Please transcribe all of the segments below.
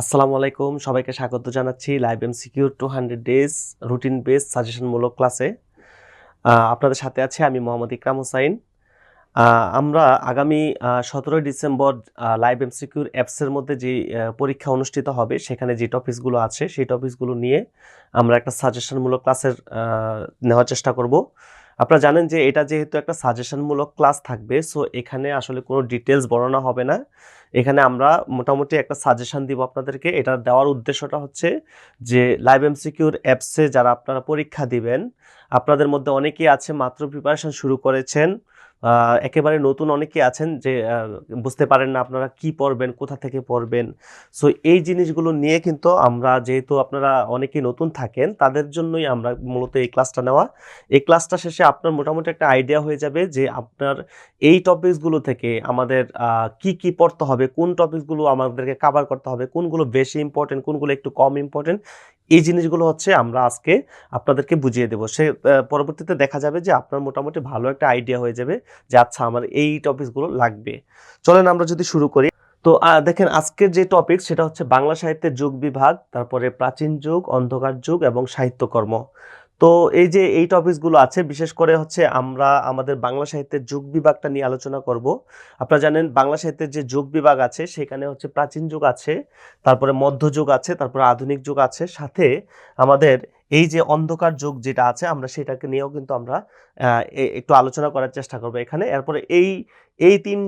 আসসালামু আলাইকুম, সবাইকে স্বাগত জানাচ্ছি live M secure two hundred days routine base সাজেশনমূলক ক্লাসে আপনাদের সাথে আছে আমি মোহাম্মদ ইকরাম হোসাইন। আমরা আগামী সতেরোই ডিসেম্বর লাইভ এম সিকিউর অ্যাপসের মধ্যে যে পরীক্ষা অনুষ্ঠিত হবে, সেখানে যে টপিকসগুলো আছে, সেই টপিকসগুলো নিয়ে আমরা একটা সাজেশনমূলক ক্লাসের নেওয়ার চেষ্টা করব। আপনারা জানেন যে এটা যেহেতু একটা সাজেশনমূলক ক্লাস থাকবে সো এখানে আসলে কোনো ডিটেলস বর্ণনা হবে না। এখানে আমরা মোটামুটি একটা সাজেশন দিব আপনাদেরকে। এটা দেওয়ার উদ্দেশ্যটা হচ্ছে যে লাইভ এমসিকিউর অ্যাপসে যারা আপনারা পরীক্ষা দিবেন, আপনাদের মধ্যে অনেকেই আছে, মাত্র প্রিপারেশন শুরু করেছেন। একেবারে নতুন অনেকেই আছেন যে বুঝতে পারেন না আপনারা কি পড়বেন, কোথা থেকে পড়বেন। সো, এই জিনিসগুলো নিয়ে কিন্তু আমরা যেহেতু আপনারা অনেকে নতুন থাকেন, তাদের জন্যই আমরা মূলত এই ক্লাসটা নেওয়া। এই ক্লাসটা শেষে আপনার মোটামুটি একটা আইডিয়া হয়ে যাবে যে, আপনার এই টপিকসগুলো থেকে আমাদের কি কি পড়তে হবে, কোন টপিকসগুলো আমাদেরকে কভার করতে হবে, কোনগুলো বেশি ইম্পর্টেন্ট কোনগুলো একটু কম ইম্পর্টেন্ট এই জিনিসগুলো হচ্ছে আমরা আজকে আপনাদেরকে বুঝিয়ে দেবো। সে পরবর্তীতে দেখা যাবে যে আপনার মোটামুটি ভালো একটা আইডিয়া হয়ে যাবে যে আচ্ছা আমার এই টপিকসগুলো লাগবে। চলেন আমরা যদি শুরু করি। তো দেখেন আজকের যে টপিক সেটা হচ্ছে বাংলা সাহিত্যের যুগ বিভাগ, তারপরে প্রাচীন যুগ, অন্ধকার যুগ এবং সাহিত্যকর্ম। তো এই যে এই টপিকসগুলো আছে, বিশেষ করে হচ্ছে আমরা আমাদের বাংলা সাহিত্যের যুগ বিভাগটা নিয়ে আলোচনা করব। আপনারা জানেন বাংলা সাহিত্যের যে যুগ বিভাগ আছে, সেখানে হচ্ছে প্রাচীন যুগ আছে, তারপরে মধ্যযুগ আছে, তারপরে আধুনিক যুগ আছে। সাথে আমাদের এই যে অন্ধকার যুগ যেটা আছে, আমরা সেটাকে নিয়েও কিন্তু আমরা একটু আলোচনা করার চেষ্টা করব এখানে। এরপরে এই এই তিন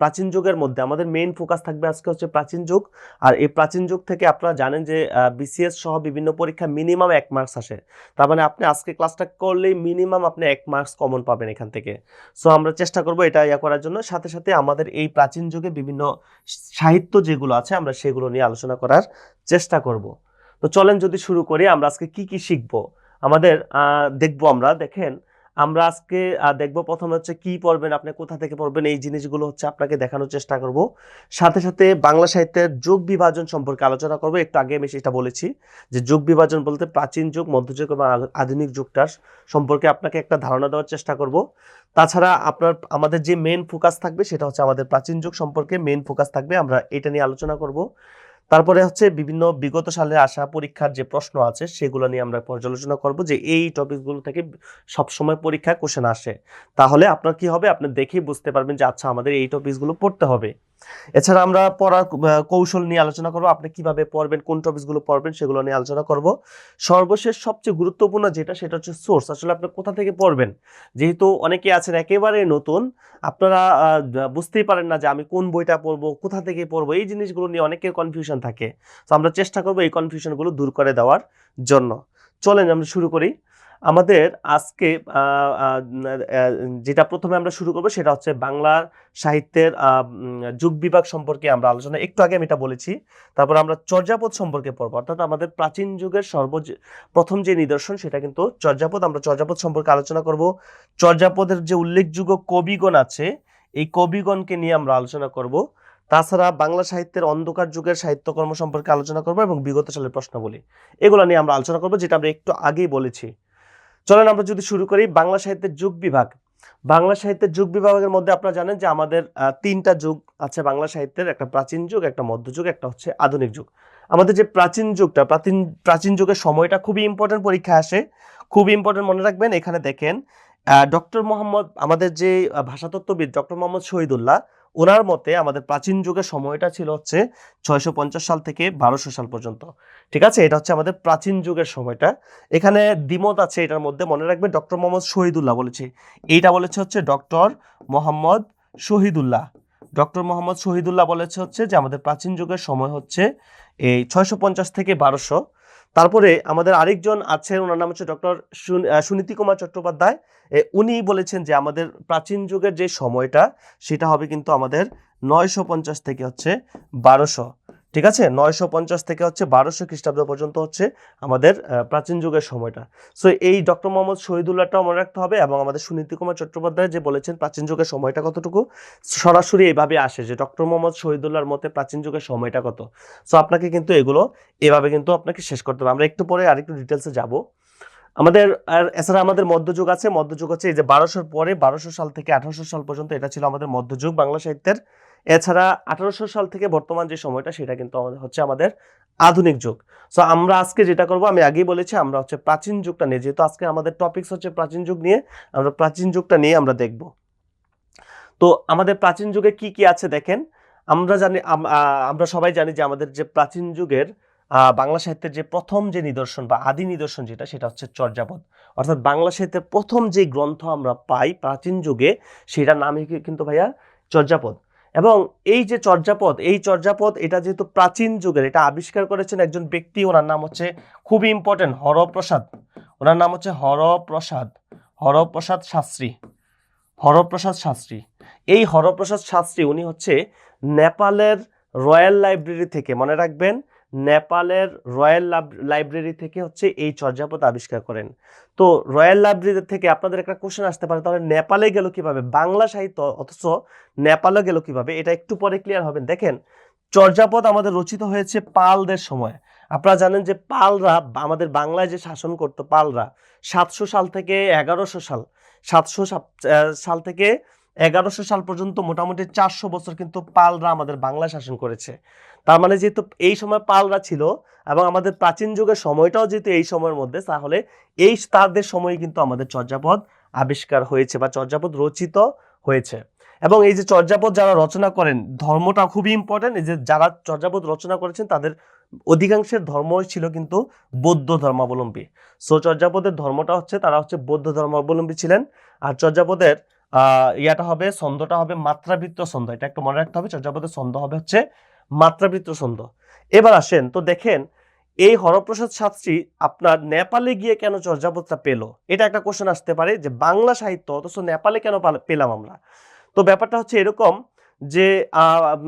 প্রাচীন যুগের মধ্যে আমাদের মেইন ফোকাস থাকবে আজকে হচ্ছে প্রাচীন যুগ। আর এই প্রাচীন যুগ থেকে আপনারা জানেন যে বিসিএস সহ বিভিন্ন পরীক্ষা মিনিমাম এক মার্কস আসে। তার মানে আপনি আজকে ক্লাসটা করলেই মিনিমাম আপনি এক মার্কস কমন পাবেন এখান থেকে। সো আমরা চেষ্টা করব এটা ইয়া করার জন্য। সাথে সাথে আমাদের এই প্রাচীন যুগে বিভিন্ন সাহিত্য যেগুলো আছে, আমরা সেগুলো নিয়ে আলোচনা করার চেষ্টা করব। তো চলেন যদি শুরু করি, আমরা আজকে কি কি শিখব? আমাদের দেখব আমরা, দেখেন, আমরা আজকে দেখব প্রথমে হচ্ছে কি পড়বেন, আপনি কোথা থেকে পড়বেন, এই জিনিসগুলো হচ্ছে আপনাকে দেখানোর চেষ্টা করব। সাথে সাথে বাংলা সাহিত্যের যুগ বিভাজন সম্পর্কে আলোচনা করব, একটু আগে আমি সেটা বলেছি যে যুগ বিভাজন বলতে প্রাচীন যুগ, মধ্যযুগ এবং আধুনিক যুগটার সম্পর্কে আপনাকে একটা ধারণা দেওয়ার চেষ্টা করব। তাছাড়া আপনার, আমাদের যে মেন ফোকাস থাকবে সেটা হচ্ছে আমাদের প্রাচীন যুগ সম্পর্কে মেন ফোকাস থাকবে, আমরা এটা নিয়ে আলোচনা করব। তারপরে হচ্ছে বিভিন্ন বিগত সালে আসা পরীক্ষার যে প্রশ্ন আছে, সেগুলো নিয়ে আমরা পর্যালোচনা করব যে এই টপিকগুলো থেকে সবসময় পরীক্ষা কোশ্চেন আসে। তাহলে আপনার কি হবে? আপনি দেখেই বুঝতে পারবেন যে আচ্ছা আমাদের এই টপিকসগুলো পড়তে হবে। এছাড়া আমরা পড়ার কৌশল নিয়ে আলোচনা করব। আপনি কীভাবে পড়বেন, কোন টপিকসগুলো পড়বেন সেগুলো নিয়ে আলোচনা করব। সর্বশেষ সবচেয়ে গুরুত্বপূর্ণ যেটা, সেটা হচ্ছে সোর্স আসলে আপনি কোথা থেকে পড়বেন? যেহেতু অনেকে আছেন একেবারে নতুন, আপনারা বুঝতেই পারেন না যে আমি কোন বইটা পড়ব, কোথা থেকে পড়ব, এই জিনিসগুলো নিয়ে অনেকের কনফিউশন থাকে। তো আমরা চেষ্টা করব এই কনফিউশনগুলো দূর করে দেওয়ার জন্য। চলেন আমরা শুরু করি। আমাদের আজকে যেটা প্রথমে আমরা শুরু করব সেটা হচ্ছে বাংলার সাহিত্যের যুগ বিভাগ সম্পর্কে আমরা আলোচনা। একটু আগে আমি এটা বলেছি। তারপর আমরা চর্যাপদ সম্পর্কে পড়ব। অর্থাৎ আমাদের প্রাচীন যুগের সর্ব প্রথম যে নিদর্শন সেটা কিন্তু চর্যাপদ। আমরা চর্যাপদ সম্পর্কে আলোচনা করব। চর্যাপদের যে উল্লেখযোগ্য কবিগণ আছে, এই কবিগণকে নিয়ে আমরা আলোচনা করব। তাছাড়া বাংলা সাহিত্যের অন্ধকার যুগের সাহিত্যকর্ম সম্পর্কে আলোচনা করব এবং বিগত সালের প্রশ্নাবলী। এগুলো নিয়ে আমরা আলোচনা করব, যেটা আমরা একটু আগেই বলেছি। চলেন আমরা যদি শুরু করি বাংলা সাহিত্যের যুগ বিভাগ। বাংলা সাহিত্যের যুগ বিভাগের মধ্যে আপনারা জানেন যে আমাদের তিনটা যুগ আছে বাংলা সাহিত্যের, একটা প্রাচীন যুগ, একটা মধ্যযুগ একটা হচ্ছে আধুনিক যুগ। আমাদের যে প্রাচীন যুগটা, প্রাচীন প্রাচীন যুগের সময়টা খুবই ইম্পর্টেন্ট পরীক্ষা আসে। খুব ইম্পর্টেন্ট মনে রাখবেন, এখানে দেখেন ডক্টর মোহাম্মদ, আমাদের যে ভাষাতত্ত্ববিদ ডক্টর মোহাম্মদ শহীদুল্লাহ ওনার মতে আমাদের প্রাচীন যুগের সময়টা ছিল হচ্ছে ছয়শো পঞ্চাশ সাল থেকে বারোশো সাল পর্যন্ত। ঠিক আছে? এটা হচ্ছে আমাদের প্রাচীন যুগের সময়টা। এখানে দ্বিমত আছে এটার মধ্যে, মনে রাখবেন ডক্টর মোহাম্মদ শহীদুল্লাহ বলেছে। এইটা বলেছে হচ্ছে ডক্টর মোহাম্মদ শহীদুল্লাহ। ডক্টর মোহাম্মদ শহীদুল্লাহ বলেছে হচ্ছে যে আমাদের প্রাচীন যুগের সময় হচ্ছে এই ছয়শো পঞ্চাশ থেকে বারোশো তারপরে আমাদের আরেকজন আছেন, ওনার নাম হচ্ছে ডক্টর সুনীতি কুমার চট্টোপাধ্যায়। উনি বলেছেন যে আমাদের প্রাচীন যুগের যে সময়টা, সেটা হবে কিন্তু আমাদের নয়শো পঞ্চাশ থেকে হচ্ছে বারোশো। ঠিক আছে? নয়শো পঞ্চাশ থেকে হচ্ছে বারোশো খ্রিস্টাব্দ পর্যন্ত হচ্ছে আমাদের প্রাচীন যুগের সময়টা। সো এই ডক্টর মোহাম্মদ শহীদুল্লাহটাও মনে রাখতে হবে এবং আমাদের সুনীতি কুমার চট্টোপাধ্যায় যে বলেছেন প্রাচীন যুগের সময়টা কতটুকু, সরাসরি এইভাবে আসে যে ডক্টর মোহাম্মদ শহীদুল্লাহর মতে প্রাচীন যুগের সময়টা কত। সো আপনাকে কিন্তু এগুলো এভাবে কিন্তু আপনাকে শেষ করতে হবে। আমরা একটু পরে আরেকটু ডিটেলসে যাব। আমাদের, আর এছাড়া আমাদের মধ্যযুগ আছে। মধ্যযুগ হচ্ছে এই যে বারোশোর পরে বারোশো সাল থেকে আঠারোশো সাল পর্যন্ত এটা ছিল আমাদের মধ্যযুগ বাংলা সাহিত্যের এছাড়া আঠারোশো সাল থেকে বর্তমান যে সময়টা, সেটা কিন্তু আমাদের হচ্ছে আমাদের আধুনিক যুগ। সো আমরা আজকে যেটা করব, আমি আগেই বলেছি, আমরা হচ্ছে প্রাচীন যুগটা নিয়ে, যেহেতু আজকে আমাদের টপিকস হচ্ছে প্রাচীন যুগ নিয়ে, আমরা প্রাচীন যুগটা নিয়ে আমরা দেখব। তো, আমাদের প্রাচীন যুগে কি কি আছে দেখেন? আমরা জানি আমরা সবাই জানি যে আমাদের যে প্রাচীন যুগের বাংলা সাহিত্যের যে প্রথম যে নিদর্শন বা আদি নিদর্শন যেটা, সেটা হচ্ছে চর্যাপদ। অর্থাৎ বাংলা সাহিত্যের প্রথম যে গ্রন্থ আমরা পাই প্রাচীন যুগে, সেটার নামই কিন্তু ভাইয়া? চর্যাপদ। এবং এই যে চর্যাপদ, এই চর্যাপদ এটা যেহেতু প্রাচীন যুগের, এটা আবিষ্কার করেছেন একজন ব্যক্তি, ওনার নাম হচ্ছে খুবই ইম্পর্টেন্ট হরপ্রসাদ। ওনার নাম হচ্ছে হরপ্রসাদ হরপ্রসাদ শাস্ত্রী হরপ্রসাদ শাস্ত্রী। এই হরপ্রসাদ শাস্ত্রী উনি হচ্ছে নেপালের রয়্যাল লাইব্রেরি থেকে, মনে রাখবেন নেপালের রয়্যাল লাইব্রেরি থেকে হচ্ছে এই চর্যাপদ আবিষ্কার করেন। তো রয়্যাল লাইব্রেরি থেকে আপনাদের একটা কোশ্চেন আসতে পারে, তাহলে নেপালে গেল কীভাবে? বাংলা সাহিত্য অথচ নেপালে গেল কীভাবে? এটা একটু পরে ক্লিয়ার হবেন দেখেন, চর্যাপদ আমাদের রচিত হয়েছে পালদের সময়। আপনারা জানেন যে পালরা, আমাদের বাংলায় যে শাসন করতো পালরা, সাতশো সাল থেকে এগারোশো সাল, সাতশো সাল থেকে এগারোশো সাল পর্যন্ত মোটামুটি চারশো বছর কিন্তু পালরা আমাদের বাংলা শাসন করেছে। তার মানে যেহেতু এই সময় পালরা ছিল এবং আমাদের প্রাচীন যুগের সময়টাও যেহেতু এই সময়ের মধ্যে, তাহলে এই তাদের সময় কিন্তু আমাদের চর্যাপদ আবিষ্কার হয়েছে বা চর্যাপদ রচিত হয়েছে। এবং এই যে চর্যাপদ যারা রচনা করেন, ধর্মটা খুবই ইম্পর্টেন্ট এই যে যারা চর্যাপদ রচনা করেছেন, তাদের অধিকাংশের ধর্ম ছিল কিন্তু বৌদ্ধ ধর্মাবলম্বী। সো চর্যাপদের ধর্মটা হচ্ছে, তারা হচ্ছে বৌদ্ধ ধর্মাবলম্বী ছিলেন। আর চর্যাপদের ইয়াটা হবে, ছন্দটা হবে মাত্রাবৃত্ত ছন্দ। এটা একটু মনে রাখতে হবে, চর্যাপদের ছন্দ হবে হচ্ছে মাত্রাবৃত্ত ছন্দ। এবার আসেন, তো দেখেন, এই হরপ্রসাদ শাস্ত্রী আপনার নেপালে গিয়ে কেন চর্যাপদটা পেল? এটা একটা কোশ্চেন আসতে পারে যে বাংলা সাহিত্য, অথচ নেপালে কেন পাল- পেলাম আমরা? তো ব্যাপারটা হচ্ছে এরকম যে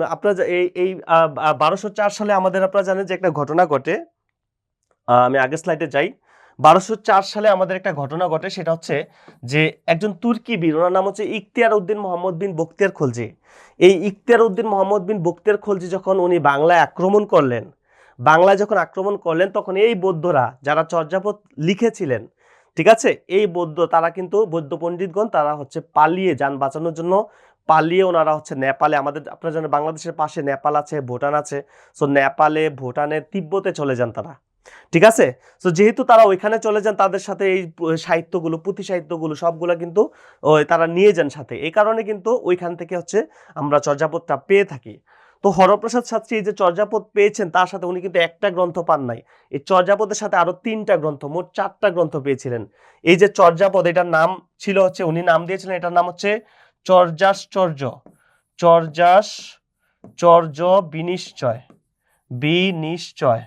আপনার এই এই বারোশো চার সালে আমাদের আপনারা জানেন যে একটা ঘটনা ঘটে। আমি আগের স্লাইডে যাই। বারোশো চার সালে আমাদের একটা ঘটনা ঘটে, সেটা হচ্ছে যে একজন তুর্কি বীর, ওনার নাম হচ্ছে ইখতিয়ার উদ্দিন মোহাম্মদ বিন বখতিয়ার খলজি। এই ইখতিয়ার উদ্দিন মোহাম্মদ বিন বখতিয়ার খলজি যখন উনি বাংলায় আক্রমণ করলেন, বাংলায় যখন আক্রমণ করলেন, তখন এই বৌদ্ধরা যারা চর্যাপদ লিখেছিলেন, ঠিক আছে? এই বৌদ্ধ, তারা কিন্তু বৌদ্ধ পণ্ডিতগণ, তারা হচ্ছে পালিয়ে যান বাঁচানোর জন্য। পালিয়ে ওনারা হচ্ছে নেপালে, আমাদের আপনারা জানেন বাংলাদেশের পাশে নেপাল আছে, ভুটান আছে। সো নেপালে ভুটানে তিব্বতে চলে যান তারা। ঠিক আছে? তো যেহেতু তারা ওইখানে চলে যান, তাদের সাথে এই সাহিত্যগুলো, পুঁথি সাহিত্যগুলো সবগুলো কিন্তু তারা নিয়ে যান সাথে। এই কারণে কিন্তু ওইখান থেকে হচ্ছে আমরা চর্যাপদটা পেয়ে থাকি। তো হরপ্রসাদ শাস্ত্রী এই যে চর্যাপদ পেয়েছেন, তার সাথে উনি কিন্তু একটা গ্রন্থ পান নাই। এই চর্যাপদের সাথে আরও তিনটা গ্রন্থ, মোট চারটা গ্রন্থ পেয়েছিলেন। এই যে চর্যাপদ, এটার নাম ছিল হচ্ছে, উনি নাম দিয়েছিলেন, এটার নাম হচ্ছে চর্যাশ্চর্য। চর্যাস চর্য বিনিশ্চয়। বিনিশ্চয়।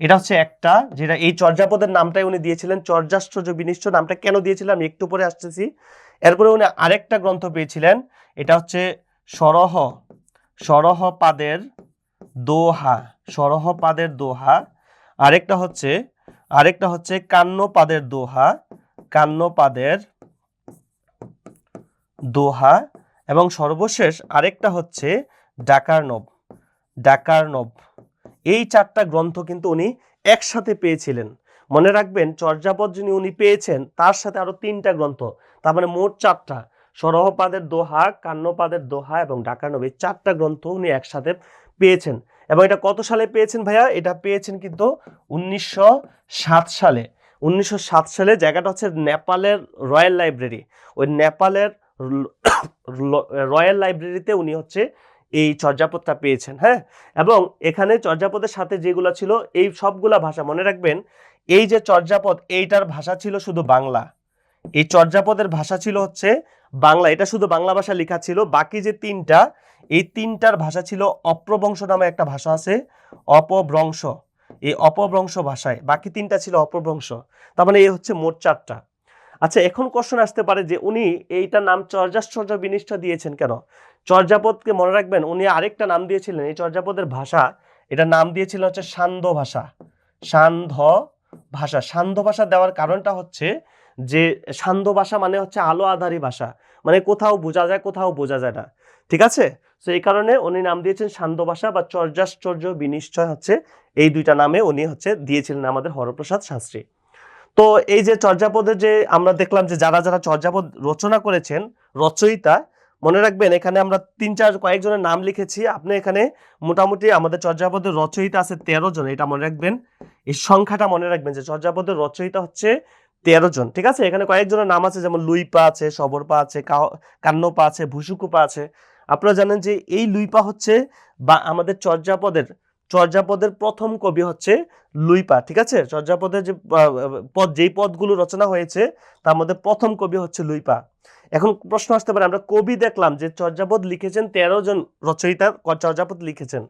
এটা হচ্ছে একটা, যেটা এই চর্যাপদের নামটাই উনি দিয়েছিলেন। চর্যাশ্চর্য বিনিশ্চয় নামটা কেন দিয়েছিলেন আমি একটু পরে আসতেছি। এরপরে উনি আরেকটা গ্রন্থ পেয়েছিলেন। এটা হচ্ছে সরহ, সরহপাদের দোহা সরহপাদের দোহা। আরেকটা হচ্ছে আরেকটা হচ্ছে কান্নপাদের দোহা কান্নপাদের দোহা। এবং সর্বশেষ আরেকটা হচ্ছে ডাকারনব ডাকারনব। এই চারটা গ্রন্থ কিন্তু উনি একসাথে পেয়েছিলেন। মনে রাখবেন, চর্যাপদ যিনি উনি পেয়েছেন, তার সাথে আরও তিনটা গ্রন্থ, তার মানে মোট চারটা। সরহপাদের দোহা কান্নপাদের দোহা এবং ডাকারনব এই চারটা গ্রন্থ উনি একসাথে পেয়েছেন। এবং এটা কত সালে পেয়েছেন ভাইয়া? এটা পেয়েছেন কিন্তু উনিশশো সাত সালে। উনিশশো সাত সালে জায়গাটা হচ্ছে নেপালের রয়্যাল লাইব্রেরি। ওই নেপালের রয়্যাল লাইব্রেরিতে উনি হচ্ছে এই চর্যাপদটা পেয়েছেন হ্যাঁ? এবং এখানে চর্যাপদের সাথে যেগুলো ছিল, এই সবগুলা ভাষা মনে রাখবেন, এই যে চর্যাপদ, এইটার ভাষা ছিল শুধু বাংলা। এই চর্যাপদের ভাষা ছিল হচ্ছে বাংলা, এটা শুধু বাংলা ভাষা লেখা ছিল, বাকি যে তিনটা, এই তিনটার ভাষা ছিল অপ্রবংশ নামে একটা ভাষা আছে, অপভ্রংশ। এই অপভ্রংশ ভাষায়, বাকি তিনটা ছিল অপভ্রংশ। তার মানে এই হচ্ছে মোট চারটা। আচ্ছা এখন কোশ্চেন আসতে পারে যে উনি এইটার নাম চর্যাশ্চর্য বিনিষ্ঠা দিয়েছেন কেন? চর্যাপদকে মনে রাখবেন, উনি আরেকটা নাম দিয়েছিলেন, এই চর্যাপদের ভাষা এটা নাম দিয়েছিলেন হচ্ছে সান্ধ্য ভাষা। সান্ধ্য ভাষা সান্ধ্য ভাষা দেওয়ার কারণটা হচ্ছে যে সান্ধ্য ভাষা মানে হচ্ছে আলো আধারী ভাষা মানে কোথাও বোঝা যায়, কোথাও বোঝা যায় না। ঠিক আছে? তো এই কারণে উনি নাম দিয়েছেন সান্ধ্য ভাষা বা চর্যাশ্চর্য বিনিশ্চয় হচ্ছে, এই দুইটা নামে উনি হচ্ছে দিয়েছিলেন আমাদের হরপ্রসাদ শাস্ত্রী। তো এই যে চর্যাপদের যে আমরা দেখলাম যে যারা যারা চর্যাপদ রচনা করেছেন, রচয়িতা, মনে রাখবেন এখানে আমরা তিন চার কয়েকজনের নাম লিখেছি। আপনি এখানে মোটামুটি আমাদের চর্যাপদের রচয়িতা আছে তেরো জন, এটা মনে রাখবেন। এই সংখ্যাটা মনে রাখবেন যে চর্যাপদের রচয়িতা হচ্ছে তেরো জন, ঠিক আছে? এখানে কয়েকজনের নাম আছে, যেমন লুইপা আছে, সবরপা আছে কান্নপা আছে, ভুসুকুপা আছে। আপনারা জানেন যে এই লুইপা হচ্ছে বা আমাদের চর্যাপদের চর্যাপদের প্রথম কবি হচ্ছে লুইপা, ঠিক আছে? চর্যাপদের যে পদ, যেই পদগুলো রচনা হয়েছে, তার মধ্যে প্রথম কবি হচ্ছে লুইপা। এখন প্রশ্ন আসতে পারে, আমরা কবি দেখলাম যে চর্যাপদ লিখেছেন তেরো জন রচয়িতা চর্যাপদ লিখেছেন।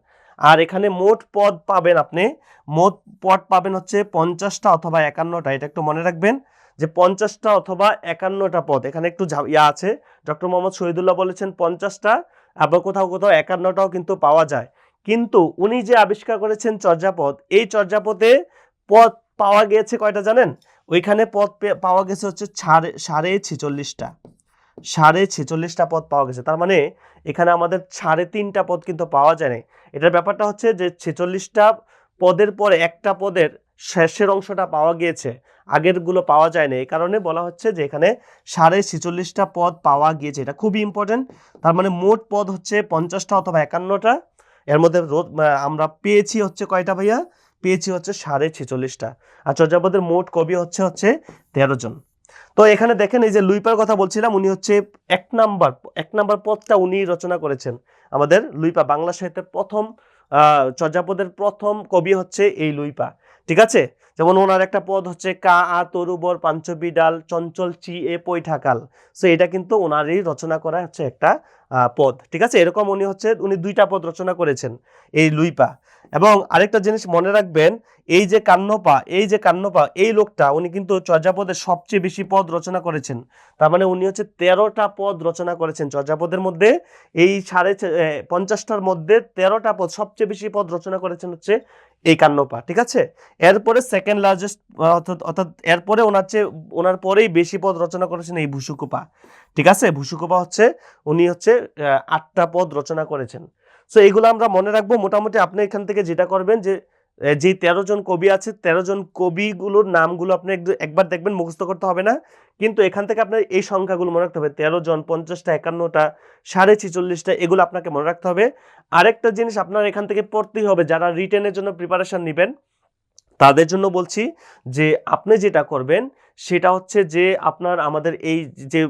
আর এখানে মোট পদ পাবেন আপনি, মোট পদ পাবেন হচ্ছে পঞ্চাশটা অথবা একান্নটা, এটা একটু মনে রাখবেন যে পঞ্চাশটা অথবা একান্নটা পদ। এখানে একটু ইয়া আছে। ডক্টর মোহাম্মদ শহীদুল্লাহ বলেছেন পঞ্চাশটা, আবার কোথাও কোথাও একান্নটাও কিন্তু পাওয়া যায়। কিন্তু উনি যে আবিষ্কার করেছেন চর্যাপদ, এই চর্যাপদে পদ পাওয়া গিয়েছে কয়টা জানেন? ওইখানে পদ পে- পাওয়া গেছে হচ্ছে সাড়ে সাড়ে ছেচল্লিশটা। সাড়ে ছেচল্লিশটা পদ পাওয়া গেছে। তার মানে এখানে আমাদের সাড়ে তিনটা পদ কিন্তু পাওয়া যায় নাই এটার ব্যাপারটা হচ্ছে যে ছেচল্লিশটা পদের পরে একটা পদের শেষের অংশটা পাওয়া গিয়েছে। আগেরগুলো পাওয়া যায় না এই কারণে বলা হচ্ছে যে এখানে সাড়ে ছেচল্লিশটা পদ পাওয়া গিয়েছে। এটা খুবই ইম্পর্টেন্ট তার মানে মোট পদ হচ্ছে পঞ্চাশটা অথবা একান্নটা। এর মধ্যে রোদ আমরা পেয়েছি হচ্ছে কয়টা ভাইয়া? পেয়েছি হচ্ছে সাড়ে ছেচল্লিশটা। আর চর্যাপদের মোট কবি হচ্ছে হচ্ছে তেরো জন। তো এখানে দেখেন এই যে লুইপার কথা বলছিলাম, উনি হচ্ছে এক নাম্বার এক নাম্বার পদটা উনি রচনা করেছেন। আমাদের লুইপা, বাংলা সাহিত্যের প্রথম চর্যাপদের প্রথম কবি হচ্ছে এই লুইপা। ঠিক আছে? যেমন ওনার একটা পদ হচ্ছে কা, আ তরুবর পাঞ্চবি, ডাল, চঞ্চল, চি, এ, পৈঠাকাল। সো এটা কিন্তু ওনারই রচনা করা হচ্ছে একটা পদ। ঠিক আছে? এরকম উনি হচ্ছে, উনি দুইটা পদ রচনা করেছেন এই লুইপা। এবং আরেকটা জিনিস মনে রাখবেন, এই যে কান্নপা এই যে কান্নপা এই লোকটা উনি কিন্তু চর্যাপদের সবচেয়ে বেশি পদ রচনা করেছেন। তার মানে উনি হচ্ছে তেরোটা পদ রচনা করেছেন চর্যাপদের মধ্যে। এই সাড়ে পঞ্চাশটার মধ্যে তেরোটা পদ সবচেয়ে বেশি পদ রচনা করেছেন হচ্ছে এই কান্নপা ঠিক আছে? এরপরে সেকেন্ড লার্জেস্ট অর্থাৎ অর্থাৎ এরপরে ওনার চেয়ে, ওনার পরেই বেশি পদ রচনা করেছেন এই ভুসুকুপা ঠিক আছে? ভুসুকুপা হচ্ছে, উনি হচ্ছে আটটা পদ রচনা করেছেন। সো এগুলো আমরা মনে রাখব। মোটামুটি আপনি এখান থেকে যেটা করবেন যে যে তেরো জন কবি আছে, তেরো জন কবিগুলোর নামগুলো আপনি একবার দেখবেন, মুখস্থ করতে হবে না। কিন্তু এখান থেকে আপনার এই সংখ্যাগুলো মনে রাখতে হবে। তেরো জন, পঞ্চাশটা, একান্নটা, সাড়ে ছেচল্লিশটা, এগুলো আপনাকে মনে রাখতে হবে। আরেকটা জিনিস আপনার এখান থেকে পড়তেই হবে, যারা রিটেনের জন্য প্রিপারেশন নেবেন, তাদের জন্য বলছি যে, আপনি যেটা করবেন, সেটা হচ্ছে যে, আপনার আমাদের এই যে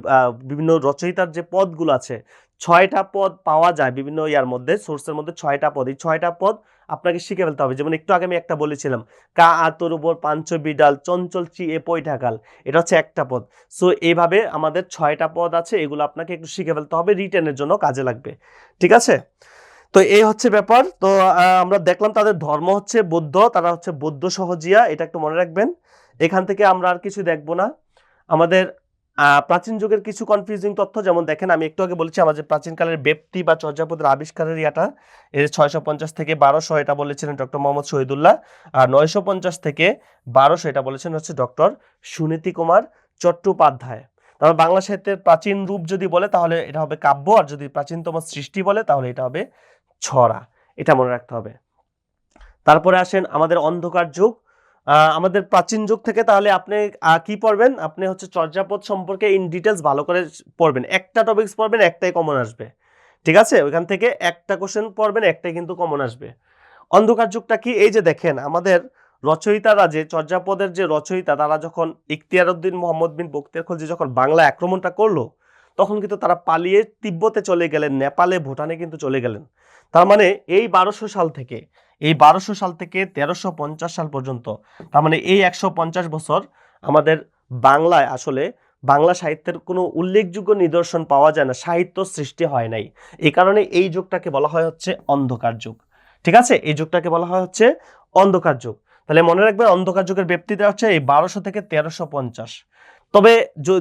বিভিন্ন রচয়িতার যে পদগুলো আছে, ছয়টা পদ পাওয়া যায় বিভিন্ন ইয়ার মধ্যে সোর্সের মধ্যে ছয়টা পদ। এই ছয়টা পদ আপনাকে শিখে ফেলতে হবে। যেমন একটু আগে আমি একটা বলেছিলাম, কা আতর উপর পাঞ্চ বিডাল, চঞ্চল চি এ পৈঠাকাল এটা হচ্ছে একটা পদ। সো এইভাবে আমাদের ছয়টা পদ আছে, এগুলো আপনাকে একটু শিখে ফেলতে হবে রিটেনের জন্য কাজে লাগবে। ঠিক আছে? তো, এই হচ্ছে ব্যাপার। তো আমরা দেখলাম তাদের ধর্ম হচ্ছে বৌদ্ধ, তারা হচ্ছে বৌদ্ধ সহজিয়া, এটা একটু মনে রাখবেন। এখান থেকে আমরা আর কিছু দেখব না। আমাদের প্রাচীন যুগের কিছু কনফিউজিং তথ্য, যেমন দেখেন আমি একটু আগে বলেছি আমাদের প্রাচীনকালের ব্যক্তি বা চর্যাপদের আবিষ্কারের ইয়াটা, এর ছয়শো পঞ্চাশ থেকে বারোশো এটা বলেছিলেন ডক্টর মোহাম্মদ শহীদুল্লাহ। আর নয়শো পঞ্চাশ থেকে বারোশো এটা বলেছেন হচ্ছে ডক্টর সুনীতি কুমার চট্টোপাধ্যায়। তারপর বাংলা সাহিত্যের প্রাচীন রূপ যদি বলে, তাহলে এটা হবে কাব্য, আর যদি প্রাচীনতম সৃষ্টি বলে, তাহলে এটা হবে ছড়া। এটা মনে রাখতে হবে। তারপরে আসেন আমাদের অন্ধকার যুগ আমাদের প্রাচীন যুগ থেকে তাহলে আপনি কি পড়বেন? আপনি হচ্ছে চর্যাপদ সম্পর্কে ইন ডিটেলস ভালো করে পড়বেন। একটা টপিক্স পড়বেন, একটাই কমন আসবে। ঠিক আছে? ওইখান থেকে একটা কোশ্চেন পড়বেন, একটাই কিন্তু কমন আসবে। অন্ধকার যুগটা কি? এই যে দেখেন, আমাদের রচয়িতারা যে, চর্যাপদের যে রচয়িতা, তারা যখন ইখতিয়ার উদ্দিন মোহাম্মদ বিন বক্তিয়ার খলজি যখন বাংলা আক্রমণটা করল, তখন কিন্তু তারা পালিয়ে তিব্বতে চলে গেলেন, নেপালে, ভুটানে কিন্তু চলে গেলেন। তার মানে এই বারোশো সাল থেকে এই বারোশো সাল থেকে তেরোশো পঞ্চাশ সাল পর্যন্ত, তার মানে এই একশো পঞ্চাশ বছর আমাদের বাংলায় আসলে বাংলা সাহিত্যের কোনো উল্লেখযোগ্য নিদর্শন পাওয়া যায় না, সাহিত্য সৃষ্টি হয় নাই। এই কারণে এই যুগটাকে বলা হয় হচ্ছে অন্ধকার যুগ। ঠিক আছে? এই যুগটাকে বলা হয় হচ্ছে অন্ধকার যুগ। তাহলে মনে রাখবেন অন্ধকার যুগের ব্যক্তিটা হচ্ছে এই বারোশো থেকে তেরোশো পঞ্চাশ। তবে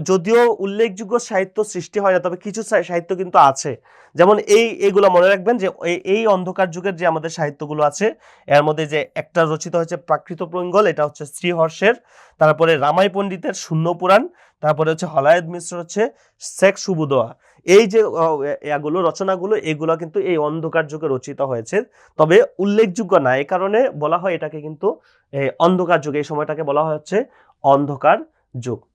যদিও উল্লেখযোগ্য সাহিত্য সৃষ্টি হয় না, তবে কিছু সাহিত্য কিন্তু আছে। যেমন এই এইগুলো মনে রাখবেন যে এই- অন্ধকার যুগের যে আমাদের সাহিত্যগুলো আছে, এর মধ্যে যে একটা রচিত হয়েছে প্রাকৃত প্রঙ্গল, এটা হচ্ছে শ্রীহর্ষের, তারপরে রামাই পণ্ডিতের শূন্য পুরাণ, তারপরে হচ্ছে হলায়দ মিশ্র হচ্ছে শেখ সুবুদোয়া। এই যে এগুলো, রচনাগুলো, এগুলো কিন্তু এই অন্ধকার যুগে রচিত হয়েছে। তবে উল্লেখযোগ্য না এই কারণে বলা হয় এটাকে কিন্তু অন্ধকার যুগ, এই সময়টাকে বলা হচ্ছে অন্ধকার যুগ।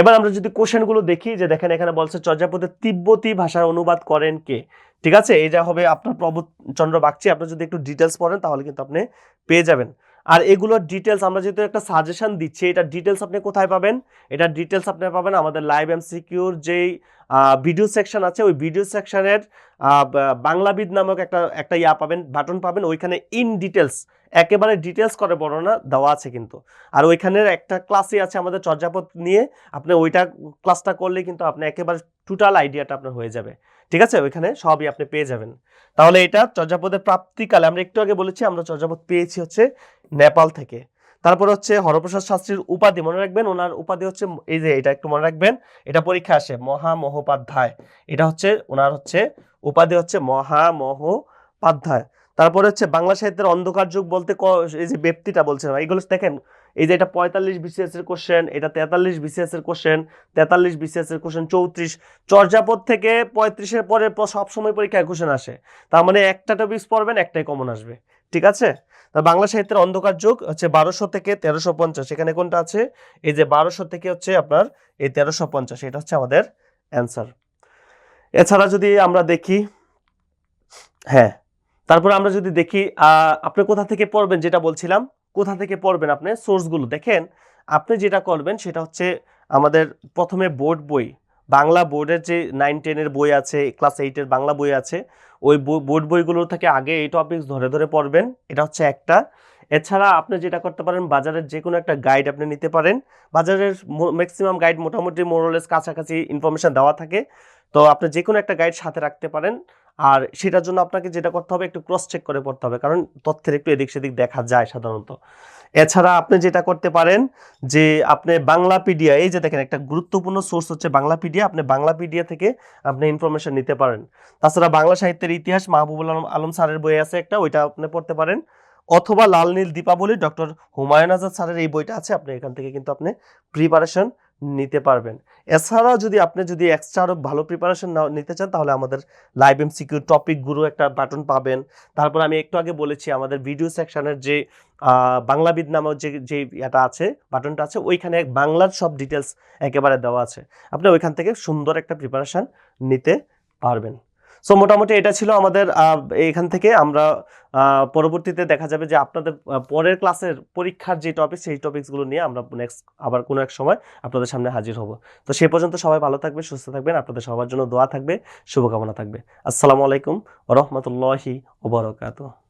এবার আমরা যদি কোশ্চেনগুলো দেখি, যে দেখেন এখানে বলছে, চর্যাপদের তিব্বতি ভাষার অনুবাদ করেন কে? ঠিক আছে? এই যা হবে আপনার প্রবোধ চন্দ্র বাগচি আপনি যদি একটু ডিটেলস পড়েন, তাহলে কিন্তু আপনি পেয়ে যাবেন। আর এগুলোর ডিটেলস আমরা যেহেতু একটা সাজেশন দিচ্ছি, এটা ডিটেলস আপনি কোথায় পাবেন? এটা ডিটেলস আপনি পাবেন আমাদের লাইভ এম সিকিউর যেই ভিডিও সেকশন আছে, ওই ভিডিও সেকশনের বাংলাবিদ নামক একটা একটা ইয়া পাবেন বাটন পাবেন, ওইখানে ইন ডিটেলস একেবারে ডিটেলস করে বর্ণনা দেওয়া আছে কিন্তু। আর ওইখানের একটা ক্লাসই আছে আমাদের চর্যাপদ নিয়ে, আপনি ওইটা ক্লাসটা করলে কিন্তু আপনি একেবারে টোটাল আইডিয়াটা আপনার হয়ে যাবে। ঠিক আছে? ওইখানে সবই আপনি পেয়ে যাবেন। তাহলে এটা চর্যাপদের প্রাপ্তিকালে, আমরা একটু আগে বলেছি, আমরা চর্যাপদ পেয়েছি হচ্ছে নেপাল থেকে। তারপর হচ্ছে হরপ্রসাদ শাস্ত্রীর উপাধি, মনে রাখবেন, ওনার উপাধি হচ্ছে এই যে এটা একটু মনে রাখবেন, এটা পরীক্ষা আসে, মহামহোপাধ্যায়। এটা হচ্ছে, ওনার হচ্ছে উপাধি হচ্ছে মহামহোপাধ্যায়। তারপরে হচ্ছে বাংলা সাহিত্যের অন্ধকার যুগ বলতে এই যে ব্যক্তিটা বলছেন এইগুলো দেখেন, এই যে এটা পঁয়তাল্লিশ বিসিএস এর কোশ্চেন এটা তেতাল্লিশ বিসিএস এর কোশ্চেন তেতাল্লিশ বিসিএস এর কোশ্চেন চৌত্রিশ। চর্যাপদ থেকে পঁয়ত্রিশের পরে সবসময় পরীক্ষায় কোশ্চেন আসে। তার মানে একটা টপিক্স পড়বেন, একটাই কমন আসবে। ঠিক আছে? তা বাংলা সাহিত্যের অন্ধকার যুগ হচ্ছে বারোশো থেকে তেরোশো পঞ্চাশ। এখানে কোনটা আছে? এই যে বারোশো থেকে হচ্ছে আপনার এই তেরোশো পঞ্চাশ। এটা হচ্ছে আমাদের অ্যান্সার এছাড়া যদি আমরা দেখি হ্যাঁ তারপর আমরা যদি দেখি আপনি কোথা থেকে পড়বেন যেটা বলছিলাম, কোথা থেকে পড়বেন আপনি? সোর্সগুলো দেখেন, আপনি যেটা করবেন সেটা হচ্ছে আমাদের প্রথমে বোর্ড বই, বাংলা বোর্ডের যে নাইন টেনের বই আছে ক্লাস এইটের বাংলা বই আছে, ওই বোর্ড বইগুলো থেকে আগে এই টপিকস ধরে ধরে পড়বেন। এটা হচ্ছে একটা। এছাড়া আপনি যেটা করতে পারেন, বাজারের যে কোনো একটা গাইড আপনি নিতে পারেন। বাজারের ম্যাক্সিমাম গাইড মোটামুটি মোরলেস কাছাকাছি ইনফরমেশন দেওয়া থাকে। তো আপনি যে কোনো একটা গাইড সাথে রাখতে পারেন। আর সেটার জন্য আপনাকে যেটা করতে হবে, একটু ক্রস চেক করে পড়তে হবে। কারণ তথ্যের একটু এদিক সেদিক দেখা যায় সাধারণত। এছাড়া আপনি যেটা করতে পারেন যে, আপনি বাংলাপিডিয়া, এই যে দেখেন একটা গুরুত্বপূর্ণ সোর্স হচ্ছে বাংলাপিডিয়া, আপনি বাংলাপিডিয়া থেকে আপনি ইনফরমেশন নিতে পারেন। তাছাড়া বাংলা সাহিত্যের ইতিহাস মাহবুবুল আলম আলম স্যারের বই আছে একটা, ওইটা আপনি পড়তে পারেন। অথবা লাল নীল দীপাবলি, ডক্টর হুমায়ুন আজাদ স্যারের এই বইটা আছে, আপনি এখান থেকে কিন্তু আপনি প্রিপারেশন নিতে পারবেন। এছাড়াও যদি আপনি যদি এক্সট্রা আরও ভালো প্রিপারেশন নিতে চান, তাহলে আমাদের লাইভ এম সিকিউ টপিক গুরু একটা বাটন পাবেন। তারপর আমি একটু আগে বলেছি, আমাদের ভিডিও সেকশনের যে বাংলা বাংলাবিদ নামক যে যে এটা আছে বাটনটা আছে, ওইখানে বাংলার সব ডিটেলস একেবারে দেওয়া আছে। আপনি ওইখান থেকে সুন্দর একটা প্রিপারেশান নিতে পারবেন। সো মোটামুটি এটা ছিল আমাদের এখান থেকে আমরা পরবর্তীতে দেখা যাবে যে আপনাদের পরের ক্লাসের পরীক্ষার যে টপিক সেই টপিকসগুলো নিয়ে আমরা নেক্সট আবার কোনো এক সময় আপনাদের সামনে হাজির হব। তো সে পর্যন্ত সবাই ভালো থাকবে, সুস্থ থাকবেন, আপনাদের সবার জন্য দোয়া থাকবে, শুভকামনা থাকবে। আসসালামু আলাইকুম রহমতুল্লাহি ওবরাকাতুহ